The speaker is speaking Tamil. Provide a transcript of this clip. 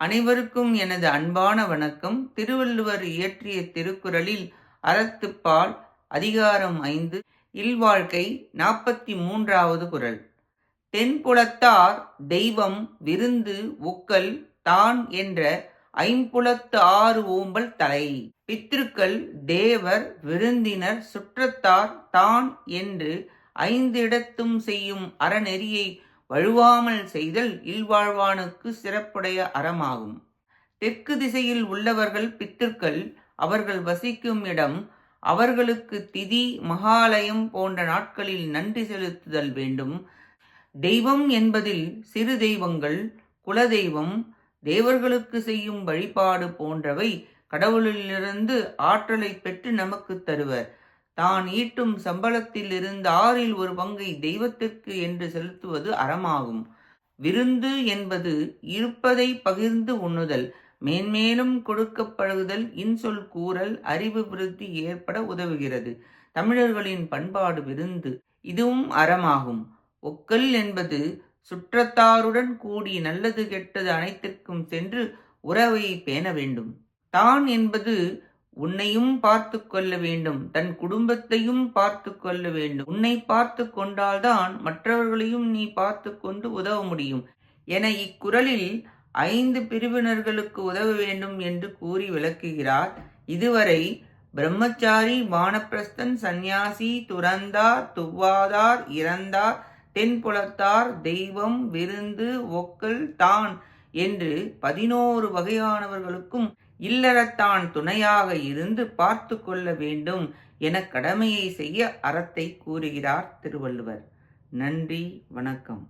அனைவருக்கும் எனது அன்பான வணக்கம். திருவள்ளுவர் இயற்றிய திருக்குறளில் அறத்துப்பால் அதிகாரம் ஐந்து இல்வாழ்க்கை நாற்பத்தி மூன்றாவது குரல். தென்புலத்தார் தெய்வம் விருந்து ஒக்கல் தான் என்ற ஐம்புலத்து ஆறு ஓம்பல் தலை. பித்திருக்கள் தேவர் விருந்தினர் சுற்றத்தார் தான் என்று ஐந்து இடத்தும் செய்யும் அறநெறியை வழுவாமல் செய்தல் இல்வாழ்வானுக்கு சிறப்புடைய அறமாகும். தெற்கு திசையில் உள்ளவர்கள் பித்திருக்கள் அவர்கள் வசிக்கும் இடம் அவர்களுக்கு திதி மகாலயம் போன்ற நாட்களில் நன்றி செலுத்துதல் வேண்டும். தெய்வம் என்பதில் சிறு தெய்வங்கள் குலதெய்வம் தேவர்களுக்கு செய்யும் வழிபாடு போன்றவை கடவுளிலிருந்து ஆற்றலை பெற்று நமக்கு தருவர். தான் ஈட்டும் சம்பளத்தில் இருந்து ஆறில் ஒரு பங்கை தெய்வத்திற்கு என்று செலுத்துவது அறமாகும். விருந்து என்பது இருப்பதை பகிர்ந்து உண்ணுதல் மேன்மேலும் கொடுக்கப்படுதல் இன்சொல் கூறல் அறிவு விருத்தி ஏற்பட உதவுகிறது. தமிழர்களின் பண்பாடு விருந்து இதுவும் அறமாகும். ஒக்கல் என்பது சுற்றத்தாருடன் கூடி நல்லது கெட்டது அனைத்திற்கும் சென்று உறவை பேண வேண்டும். தான் என்பது உன்னையும் பார்த்து கொள்ள வேண்டும். தன் குடும்பத்தையும் பார்த்து கொள்ள வேண்டும். உன்னை பார்த்து கொண்டால்தான் மற்றவர்களையும் நீ பார்த்து கொண்டு உதவ முடியும். என இக்குறளில் ஐந்து பிரிவினர்களுக்கு உதவ வேண்டும் என்று கூறி விளக்குகிறார். இதுவரை பிரம்மச்சாரி வானப்பிரஸ்தன் சந்நியாசி துறந்தார் துவாதார் இறந்தார் தென்புலத்தார் தெய்வம் விருந்து ஒக்கல் தான் என்று பதினோரு வகையானவர்களுக்கும் இல்லறத்தான் துணையாக இருந்து பார்த்து கொள்ள வேண்டும் என கடமையை செய்ய அறத்தை கூறுகிறார் திருவள்ளுவர். நன்றி வணக்கம்.